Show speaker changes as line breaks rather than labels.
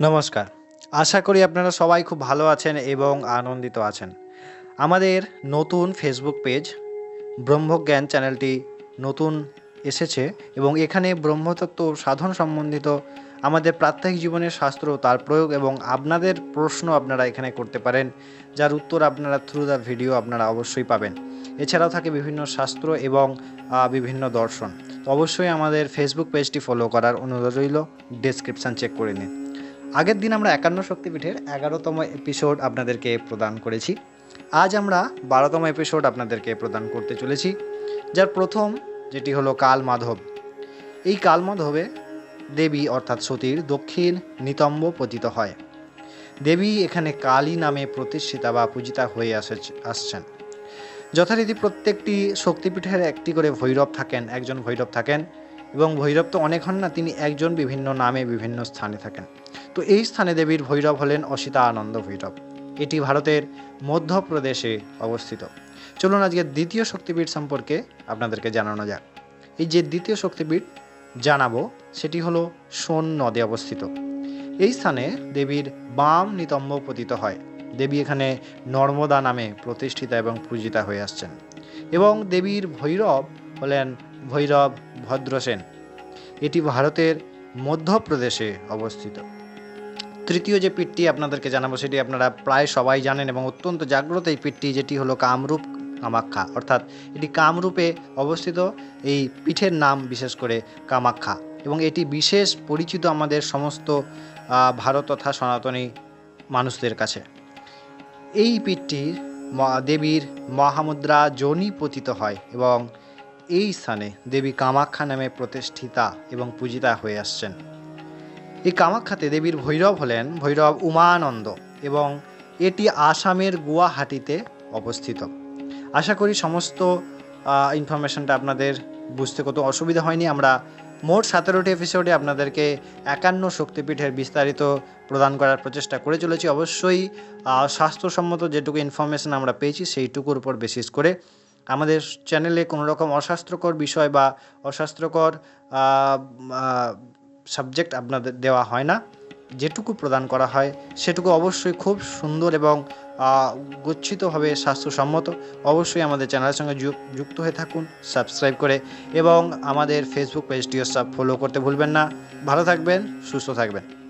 নমস্কার। আশা করি আপনারা সবাই খুব ভালো আছেন এবং আনন্দিত আছেন। আমাদের নতুন ফেসবুক পেজ ব্রহ্মজ্ঞান চ্যানেলটি নতুন এসেছে এবং এখানে ব্রহ্মতত্ত্ব সাধন সম্বন্ধিত আমাদের প্রাত্যহিক জীবনের শাস্ত্র, তার প্রয়োগ এবং আপনাদের প্রশ্ন আপনারা এখানে করতে পারেন, যার উত্তর আপনারা থ্রু দ্য ভিডিও আপনারা অবশ্যই পাবেন। এছাড়াও থাকে বিভিন্ন শাস্ত্র এবং বিভিন্ন দর্শন। তো অবশ্যই আমাদের ফেসবুক পেজটি ফলো করার অনুরোধ রইল ডেসক্রিপশান চেক করে নিন। আগের দিন আমরা একান্ন শক্তিপীঠের এগারোতম এপিসোড আপনাদেরকে প্রদান করেছি। আজ আমরা বারোতম এপিসোড আপনাদেরকে প্রদান করতে চলেছি, যার প্রথম, যেটি হলো কাল মাধব এই কাল মাধবে দেবী অর্থাৎ সতীর দক্ষিণ নিতম্ব পতিত হয়। দেবী এখানে কালী নামে প্রতিষ্ঠিতা বা পূজিতা হয়ে আসে আসছেন। যথারীতি প্রত্যেকটি শক্তিপীঠের একটি করে ভৈরব থাকেন, একজন ভৈরব থাকেন। এবং ভৈরব তো অনেক হন না, তিনি একজন বিভিন্ন নামে বিভিন্ন স্থানে থাকেন। তো এই স্থানে দেবীর ভৈরব হলেন অসিতা আনন্দ ভৈরব। এটি ভারতের মধ্যপ্রদেশে অবস্থিত। চলুন আজকে দ্বিতীয় শক্তিপীঠ সম্পর্কে আপনাদেরকে জানানো যাক। এই যে দ্বিতীয় শক্তিপীঠ জানাব, সেটি হলো সোন নদে অবস্থিত। এই স্থানে দেবীর বাম নিতম্ব পতিত হয়। দেবী এখানে নর্মদা নামে প্রতিষ্ঠিতা এবং পূজিতা হয়ে আসছেন। এবং দেবীর ভৈরব হলেন ভৈরব ভদ্রসেন এটি ভারতের মধ্যপ্রদেশে অবস্থিত। তৃতীয় যে পীঠটি আপনাদেরকে জানাব, সেটি আপনারা প্রায় সবাই জানেন এবং অত্যন্ত জাগ্রত এই পীঠটি, যেটি হলো কামরূপ কামাখ্যা। অর্থাৎ এটি কামরূপে অবস্থিত। এই পীঠের নাম বিশেষ করে কামাখ্যা। এবং এটি বিশেষ পরিচিত আমাদের সমস্ত ভারত তথা সনাতনী মানুষদের কাছে। এই পীঠটির দেবীর মহামুদ্রা যোনি পতিত হয় এবং এই স্থানে দেবী কামাখ্যা নামে প্রতিষ্ঠিতা এবং পূজিতা হয়ে আসছেন। এই কামাখ্যাতে দেবীর ভৈরব হলেন ভৈরব উমানন্দ এবং এটি আসামের গুয়াহাটিতে অবস্থিত। আশা করি সমস্ত ইনফরমেশনটা আপনাদের বুঝতে কত অসুবিধা হয়নি। আমরা মোট সতেরোটি এপিসোডে আপনাদেরকে একান্ন শক্তিপীঠের বিস্তারিত প্রদান করার প্রচেষ্টা করে চলেছি। অবশ্যই স্বাস্থ্যসম্মত যেটুকু ইনফরমেশন আমরা পেয়েছি সেইটুকুর উপর বেসিস করে আমাদের চ্যানেলে কোনো রকম অস্বাস্থ্যকর বিষয় বা অস্বাস্থ্যকর সাবজেক্ট আপনাদের দেওয়া হয় না। যেটুকু প্রদান করা হয়, সেটুকু অবশ্যই খুব সুন্দর এবং গচ্ছিতভাবে স্বাস্থ্যসম্মত। অবশ্যই আমাদের চ্যানেলের সঙ্গে যুক- যুক্ত হয়ে থাকুন সাবস্ক্রাইব করে এবং আমাদের ফেসবুক পেজটিও সব ফলো করতে ভুলবেন না। ভালো থাকবেন, সুস্থ থাকবেন।